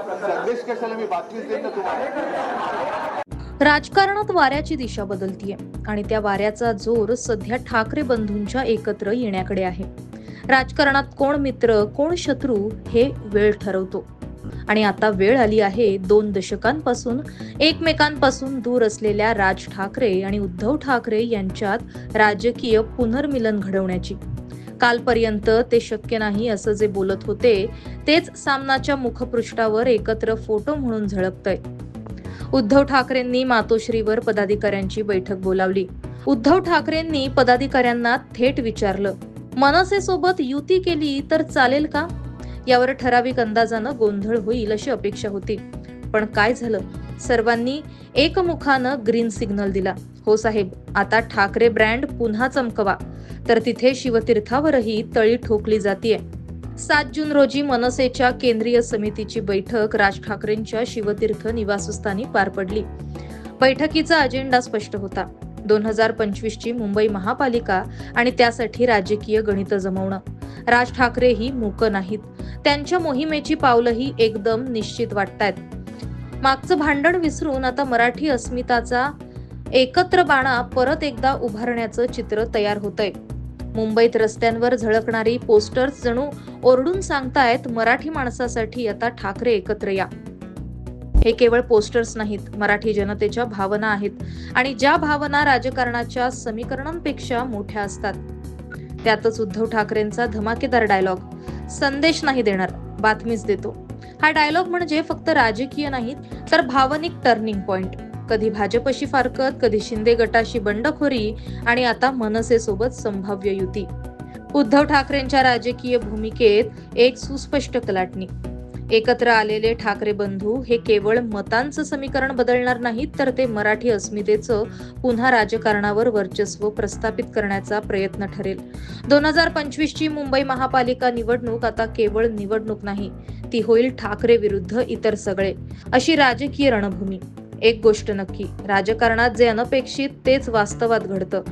संदेश कशाला मी बातमीच देईन ना तुम्हाला? राजकारणात वाऱ्याची दिशा बदलतीये आणि त्या वाऱ्याचा जोर सध्या ठाकरे बंधूंच्या एकत्र येण्याकडे आहे. राजकारणात कोण मित्र कोण शत्रू हे वेळ ठरवतो. आणि आता वेळ आली आहे दोन दशकांपासून एकमेकांपासून दूर असलेल्या राज ठाकरे आणि उद्धव ठाकरे यांच्यात राजकीय पुनर्मिलन घडवण्याची. कालपर्यंत ते शक्य नाही असं जे बोलत होते तेच सामनाच्या मुखपृष्ठावर एकत्र फोटो म्हणून झळकतंय. उद्धव ठाकरेंनी मातोश्रीवर पदाधिकाऱ्यांची बैठक बोलावली. उद्धव ठाकरेंनी पदाधिकाऱ्यांना थेट विचारलं मनसेसोबत युती केली तर चालेल का? यावर ठराविक अंदाजानं गोंधळ होईल अशी अपेक्षा होती. पण काय झालं? सर्वांनी एकमुखानं ग्रीन सिग्नल दिला. हो साहेब आता ठाकरे ब्रँड पुन्हा चमकवा. तर तिथे शिवतीर्थावरही तळी ठोकली जातीये. सात जून रोजी मनसेच्या केंद्रीय समितीची बैठक राज ठाकरेंच्या शिवतीर्थ निवासस्थानी पार पडली. बैठकीचा अजेंडा स्पष्ट होता. दोन हजार पंचवीस ची मुंबई महापालिका आणि त्यासाठी राजकीय गणित जमवणं. राज ठाकरे ही मूक नाहीत. त्यांच्या मोहिमेची पावलंही एकदम निश्चित वाटतायत. मागचं भांडण विसरून आता मराठी अस्मिताचा एकत्र बाणा परत एकदा उभारण्याचं चित्र तयार होतंय. मुंबईत रस्त्यांवर झळकणारी पोस्टर्स जणू ओरडून सांगतायत मराठी माणसासाठी आता ठाकरे एकत्र या. हे केवळ पोस्टर्स नाहीत मराठी जनतेच्या भावना आहेत आणि ज्या भावना राजकारणाच्या समीकरणांपेक्षा मोठ्या असतात. त्यातच उद्धव ठाकरेंचा धमाकेदार डायलॉग संदेश नाही देणार बातमीच देतो. हा डायलॉग म्हणजे फक्त राजकीय नाहीत तर भावनिक टर्निंग पॉइंट कधी भाजपशी फारकत कधी शिंदे गटाशी बंडखोरी आणि आता मनसे सोबत संभाव्य युती. उद्धव ठाकरेंच्या राजकीय भूमिकेत एक सुस्पष्ट कलाटणी. एकत्र आलेले ठाकरे बंधू हे केवळ मतांचं समीकरण बदलणार नाहीत तर ते मराठी अस्मितेचं पुन्हा राजकारणावर वर्चस्व प्रस्थापित करण्याचा प्रयत्न ठरेल. दोन हजार पंचवीस ची मुंबई महापालिका निवडणूक आता केवळ निवडणूक नाही ती होईल ठाकरे विरुद्ध इतर सगळे. अशी राजकीय रणभूमी. एक गोष्ट नक्की राजकारणात जे अनपेक्षित तेच वास्तवात घडतं.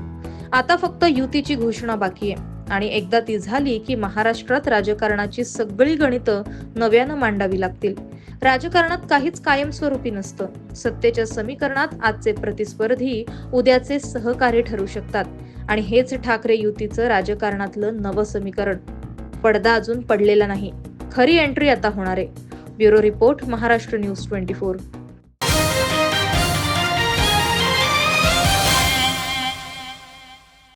आता फक्त युतीची घोषणा बाकी आहे. आणि एकदा ती झाली की महाराष्ट्रात राजकारणाची सगळी गणितं नव्यानं मांडावी लागतील. राजकारणात काहीच कायमस्वरूपी नसतं. सत्तेच्या समीकरणात आजचे प्रतिस्पर्धी उद्याचे सहकारी ठरू शकतात. आणि हेच ठाकरे युतीचं राजकारणातलं नवं समीकरण. पडदा अजून पडलेला नाही. खरी एंट्री आता होणार आहे. Bureau report Maharashtra news twenty four.